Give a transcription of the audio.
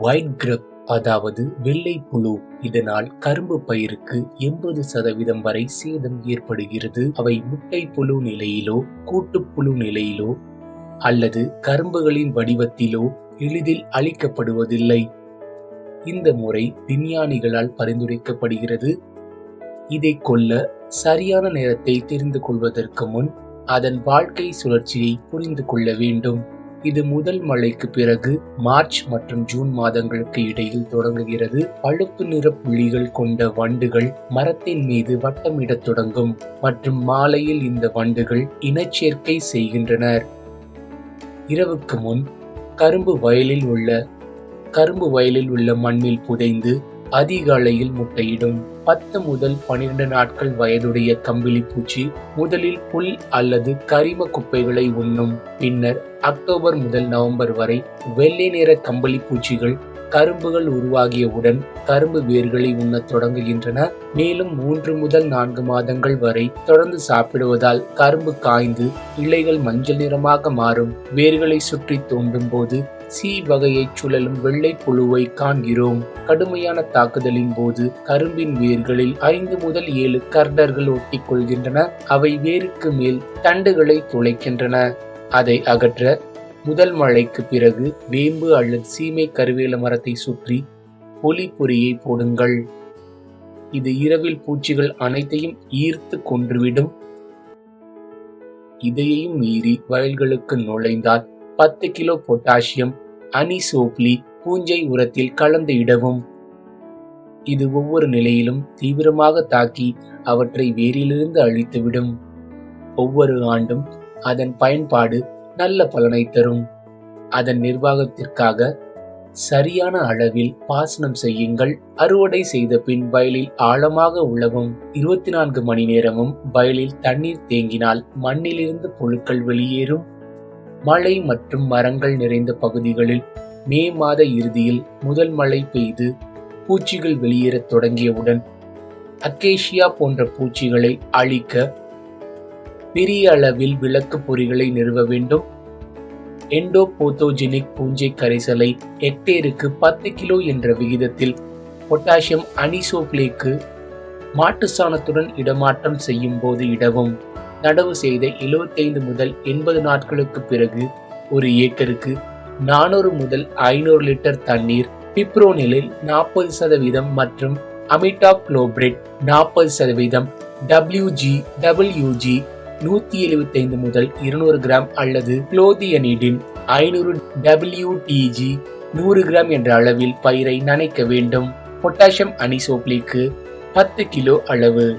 White கிரப் அதாவது வெள்ளை புழு. இதனால் கரும்பு பயிருக்கு எண்பது சதவீதம் வரை சேதம் ஏற்படுகிறது. அவை முட்டை புழு நிலையிலோ கூட்டுப்புழு நிலையிலோ அல்லது கரும்புகளின் வடிவத்திலோ எளிதில் அளிக்கப்படுவதில்லை இந்த முறை விஞ்ஞானிகளால் பரிந்துரைக்கப்படுகிறது. இதை கொல்ல சரியான நேரத்தை தெரிந்து கொள்வதற்கு முன் அதன் வாழ்க்கை சுழற்சியை புரிந்து கொள்ள வேண்டும். இது முதல் மழைக்கு பிறகு மார்ச் மற்றும் ஜூன் மாதங்களுக்கு இடையில் தொடங்குகிறது. பழுப்பு நிற புள்ளிகள் கொண்ட வண்டுகள் மரத்தின் மீது வட்டமிடத் தொடங்கும் மற்றும் மாலையில் இந்த வண்டுகள் இனச்சேர்க்கை செய்கின்றனர். இரவுக்கு முன் கரும்பு வயலில் உள்ள கரும்பு வயலில் உள்ள மண்ணில் புதைந்து அதிகாலையில் முட்டையிடும். பத்து முதல் பனிரெண்டு நாட்கள் வயதுடைய கம்பிளி பூச்சி முதலில் புல் அல்லது கரிம குப்பைகளை உண்ணும். பின்னர் அக்டோபர் முதல் நவம்பர் வரை வெள்ளை நிற கம்பளி பூச்சிகள் கரும்புகள் உருவாகியவுடன் கரும்பு வேர்களை உண்ணத் தொடங்குகின்றன. மேலும் மூன்று முதல் நான்கு மாதங்கள் வரை தொடர்ந்து சாப்பிடுவதால் கரும்பு காய்ந்து இலைகள் மஞ்சள் நிறமாக மாறும். வேர்களை சுற்றி தோண்டும் போது சி வகையைச் சுழலும் வெள்ளை புழுவை காண்கிறோம். கடுமையான தாக்குதலின் போது கரும்பின் வேர்களில் ஐந்து முதல் ஏழு கர்டர்கள் ஒட்டிக்கொள்கின்றன. அவை வேருக்கு மேல் தண்டுகளை துளைக்கின்றன. அதை அகற்ற முதல் மழைக்கு பிறகு வேம்பு அல்லது சீமை கருவேல மரத்தை சுற்றி ஒலி பொறியை போடுங்கள். இது இரவில் பூச்சிகள் அனைத்தையும் ஈர்த்து கொன்றுவிடும். இதையும் மீறி வயல்களுக்கு நுழைந்தால் பத்து கிலோ பொட்டாசியம் அனிசோப்லி பூஞ்சை உரத்தில் கலந்து இடவும். இது ஒவ்வொரு நிலையிலும் தீவிரமாக தாக்கி அவற்றை வேரிலிருந்து அழித்துவிடும். ஒவ்வொரு ஆண்டும் அதன் பயன்பாடு நல்ல பலனை தரும். அதன் நிர்வாகத்திற்காக சரியான அளவில் பாசனம் செய்யுங்கள். அறுவடை செய்த பின் வயலில் ஆழமாக உழவும். இருபத்தி நான்கு மணி நேரமும் வயலில் தண்ணீர் தேங்கினால் மண்ணிலிருந்து புழுக்கள் வெளியேறும். மழை மற்றும் மரங்கள் நிறைந்த பகுதிகளில் மே மாத இறுதியில் முதல் மழை பெய்து பூச்சிகள் வெளியேறத் தொடங்கியவுடன் அக்கேஷியா போன்ற பூச்சிகளை அழிக்க பெரிய அளவில் விளக்கு பொறிகளை நிறுவ வேண்டும். எண்டோபோத்தோஜெனிக் பூஞ்சை கரைசலை ஹெக்டேருக்கு பத்து கிலோ என்ற விகிதத்தில் பொட்டாசியம் அனிசோப்ளேக்கு மாட்டு சாணத்துடன் இடமாற்றம் செய்யும் போது இடவும். நடவு செய்த 75 முதல் எண்பது நாட்களுக்கு பிறகு ஒரு ஏக்கருக்கு நானூறு முதல் ஐநூறு லிட்டர் தண்ணீர் பிப்ரோனிலில் நாற்பது சதவீதம் மற்றும் அமிட்டா குளோபிரிட் நாற்பது சதவீதம் டபிள்யூஜி டபிள்யூஜி நூத்தி எழுபத்தைந்து முதல் இருநூறு கிராம் அல்லது குளோதியனிடின் ஐநூறு டபிள்யூடிஜி நூறு கிராம் என்ற அளவில் பயிரை நனைக்க வேண்டும். பொட்டாசியம் அனிசோப்ளிக்கு பத்து கிலோ அளவு.